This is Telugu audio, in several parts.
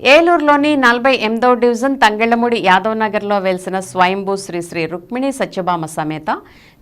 ఏలూరులోని నలభై ఎనిమిదో డివిజన్ తంగళ్ళముడి యాదవ్ నగర్లో వెలిసిన స్వయంభూ శ్రీ శ్రీ రుక్మిణి సత్యభామ సమేత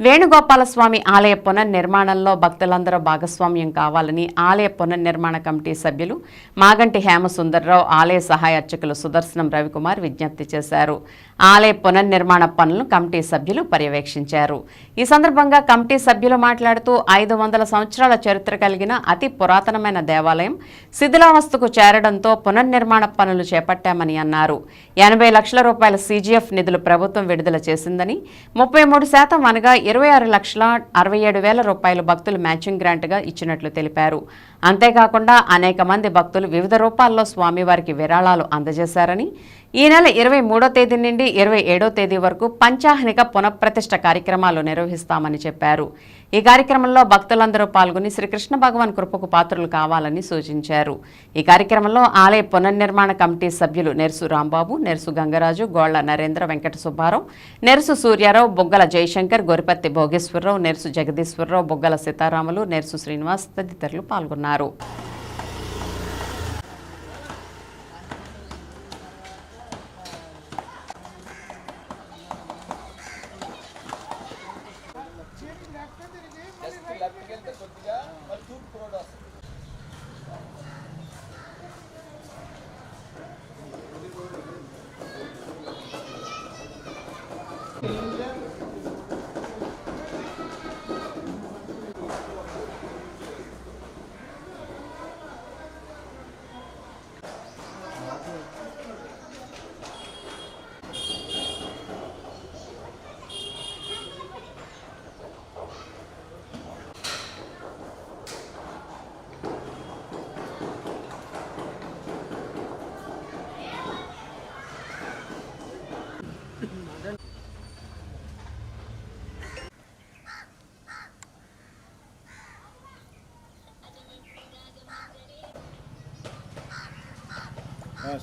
వేణుగోపాలస్వామి ఆలయ పునర్నిర్మాణంలో భక్తులందరూ భాగస్వామ్యం కావాలని ఆలయ పునర్నిర్మాణ కమిటీ సభ్యులు మాగంటి హేమసుందర్రావు ఆలయ సహాయ అర్చకులు సుదర్శనం రవికుమార్ విజ్ఞప్తి చేశారు. ఆలయ పునర్నిర్మాణ పనులను కమిటీ సభ్యులు పర్యవేక్షించారు. ఈ సందర్భంగా కమిటీ సభ్యులు మాట్లాడుతూ ఐదు వందల సంవత్సరాల చరిత్ర కలిగిన అతి పురాతనమైన దేవాలయం శిథిలావస్థకు చేరడంతో పునర్నిర్మాణ పనులు చేపట్టామని అన్నారు. ఎనభై లక్షల రూపాయల సీజీఎఫ్ నిధులు ప్రభుత్వం విడుదల చేసిందని ముప్పై మూడు శాతం అనగా ఇరవై ఆరు లక్షల అరవై ఏడు వేల రూపాయలు భక్తులు మ్యాచింగ్ గ్రాంట్గా ఇచ్చినట్లు తెలిపారు. అంతేకాకుండా అనేక మంది భక్తులు వివిధ రూపాల్లో స్వామివారికి విరాళాలు అందజేశారని ఈ నెల ఇరవై మూడో తేదీ నుండి ఇరవై ఏడో తేదీ వరకు పంచాహ్నిక పునఃప్రతిష్ట కార్యక్రమాలు నిర్వహిస్తామని చెప్పారు. ఈ కార్యక్రమంలో భక్తులందరూ పాల్గొని శ్రీకృష్ణ భగవాన్ కృపకు పాత్రలు కావాలని సూచించారు. ఈ కార్యక్రమంలో ఆలయ పునర్నిర్మాణ కమిటీ సభ్యులు నెర్సు రాంబాబు నెర్సు గంగరాజు గోళ్ళ నరేంద్ర వెంకట సుబ్బారావు నెర్సు సూర్యారావు బొగ్గల జయశంకర్ గొరిపత్తి భోగేశ్వరరావు నెర్సు జగదీశ్వరరావు బొగ్గల సీతారాములు నెర్సు శ్రీనివాస్ తదితరులు పాల్గొన్నారు.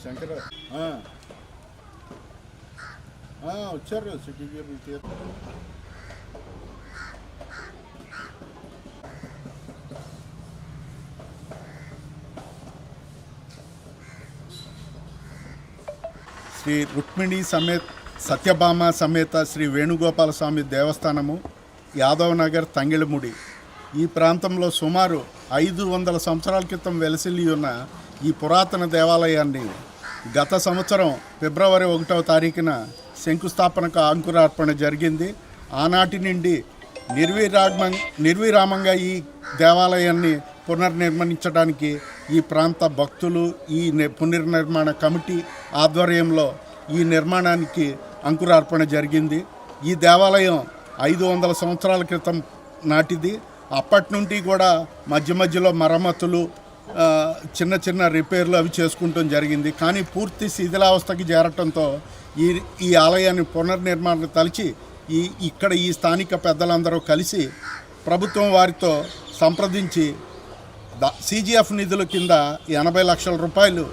శంకర్ వచ్చారు సిటీ తీరు. శ్రీ రుక్మిణి సమేత సత్యభామ సమేత శ్రీ వేణుగోపాల స్వామి దేవస్థానము యాదవ్ నగర్ తంగిళముడి ఈ ప్రాంతంలో సుమారు ఐదు వందల సంవత్సరాల క్రితం వెలసిల్లి ఉన్న ఈ పురాతన దేవాలయాన్ని గత సంవత్సరం ఫిబ్రవరి ఒకటవ తారీఖున శంకుస్థాపనకు అంకురార్పణ జరిగింది. ఆనాటి నుండి నిర్విరామ నిర్విరామంగా ఈ దేవాలయాన్ని పునర్నిర్మించడానికి ఈ ప్రాంత భక్తులు ఈ పునర్నిర్మాణ కమిటీ ఆధ్వర్యంలో ఈ నిర్మాణానికి అంకురార్పణ జరిగింది. ఈ దేవాలయం ఐదు వందల సంవత్సరాల క్రితం నాటిది. అప్పటి నుండి కూడా మధ్య మధ్యలో మరమ్మతులు చిన్న చిన్న రిపేర్లు అవి చేసుకుంటాం జరిగింది. కానీ పూర్తి శిథిలావస్థకి చేరటంతో ఈ ఈ ఆలయాన్ని పునర్నిర్మాణం తలిచి ఈ ఇక్కడ ఈ స్థానిక పెద్దలందరూ కలిసి ప్రభుత్వం వారితో సంప్రదించి ద సిజిఎఫ్ నిధుల కింద ఎనభై లక్షల రూపాయలు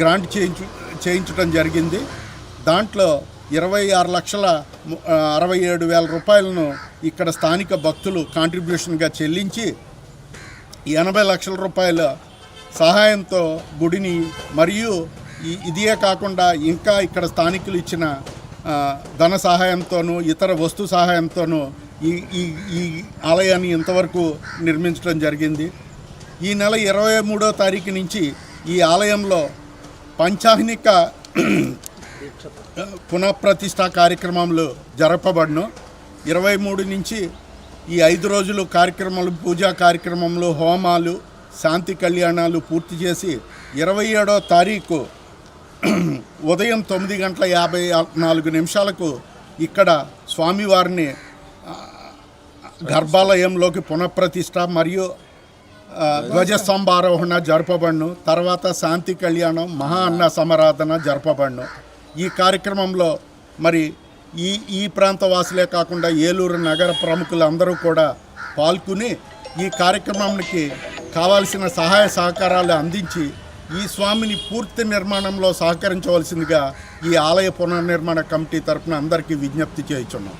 గ్రాంట్ చేయించు చేయించడం జరిగింది. దాంట్లో ఇరవై ఆరు లక్షల అరవై ఏడు వేల రూపాయలను ఇక్కడ స్థానిక భక్తులు కాంట్రిబ్యూషన్గా చెల్లించి ఎనభై లక్షల రూపాయల సహాయంతో గుడిని మరియు ఇదియే ఇదే కాకుండా ఇంకా ఇక్కడ స్థానికులు ఇచ్చిన ధన సహాయంతోనూ ఇతర వస్తు సహాయంతోనూ ఈ ఈ ఈ ఆలయాన్ని ఇంతవరకు నిర్మించడం జరిగింది. ఈ నెల ఇరవై మూడో తారీఖు నుంచి ఈ ఆలయంలో పంచాహ్నిక పునఃప్రతిష్ట కార్యక్రమాలు జరపబడును. ఇరవై మూడు నుంచి ఈ ఐదు రోజులు కార్యక్రమాలు పూజా కార్యక్రమంలో హోమాలు శాంతి కళ్యాణాలు పూర్తి చేసి ఇరవై ఏడో తారీఖు ఉదయం తొమ్మిది గంటల యాభై నాలుగు నిమిషాలకు ఇక్కడ స్వామివారిని గర్భాలయంలోకి పునఃప్రతిష్ట మరియు ధ్వజస్తంభారోహణ జరపబడును. తర్వాత శాంతి కళ్యాణం మహా అన్న సమరాధన జరపబడును. ఈ కార్యక్రమంలో మరి ఈ ఈ ప్రాంత వాసులే కాకుండా ఏలూరు నగర ప్రముఖులందరూ కూడా పాల్గొని ఈ కార్యక్రమానికి కావాల్సిన సహాయ సహకారాలు అందించి ఈ స్వామిని పూర్తి నిర్మాణంలో సహకరించవలసిందిగా ఈ ఆలయ పునర్నిర్మాణ కమిటీ తరపున అందరికీ విజ్ఞప్తి చేయుచున్నాం.